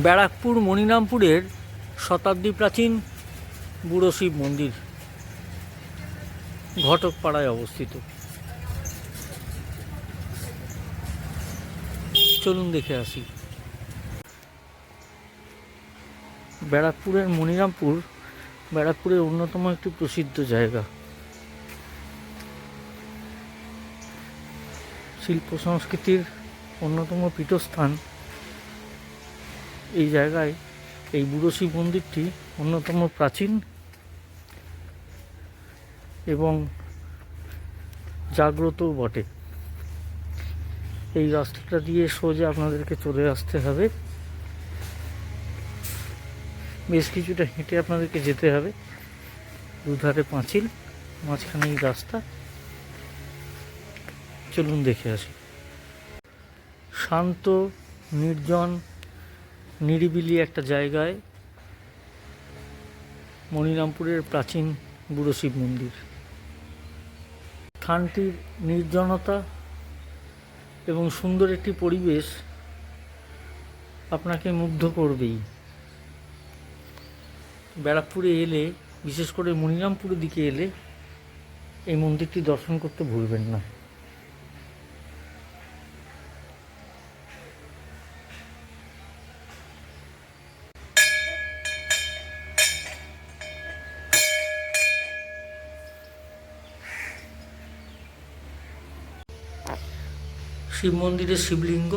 ব্যারাকপুর মণিরামপুরের শতাব্দী প্রাচীন বুড়ো শিব মন্দির, ঘটকপাড়ায় অবস্থিত। চলুন দেখে আসি। ব্যারাকপুরের মণিরামপুর ব্যারাকপুরের অন্যতম একটি প্রসিদ্ধ জায়গা। শিল্প সংস্কৃতির অন্যতম পীঠস্থান এই জায়গায় এই বুড়ো শিব মন্দিরটি অন্যতম প্রাচীন এবং জাগ্রতও বটে। এই রাস্তাটা দিয়ে সোজা আপনাদেরকে চলে আসতে হবে। বেশ কিছুটা হেঁটে আপনাদেরকে যেতে হবে। দুধারে পাঁচিল, মাঝখানে এই রাস্তা। চলুন দেখে আসি। শান্ত, নির্জন নিরিবিলি একটা জায়গায় মণিরামপুরের প্রাচীন বুড়ো শিব মন্দির। স্থানটির নির্জনতা এবং সুন্দর একটি পরিবেশ আপনাকে মুগ্ধ করবেই। ব্যারাকপুরে এলে, বিশেষ করে মণিরামপুরের দিকে এলে, এই মন্দিরটি দর্শন করতে ভুলবেন না। শিব মন্দিরের শিবলিঙ্গ।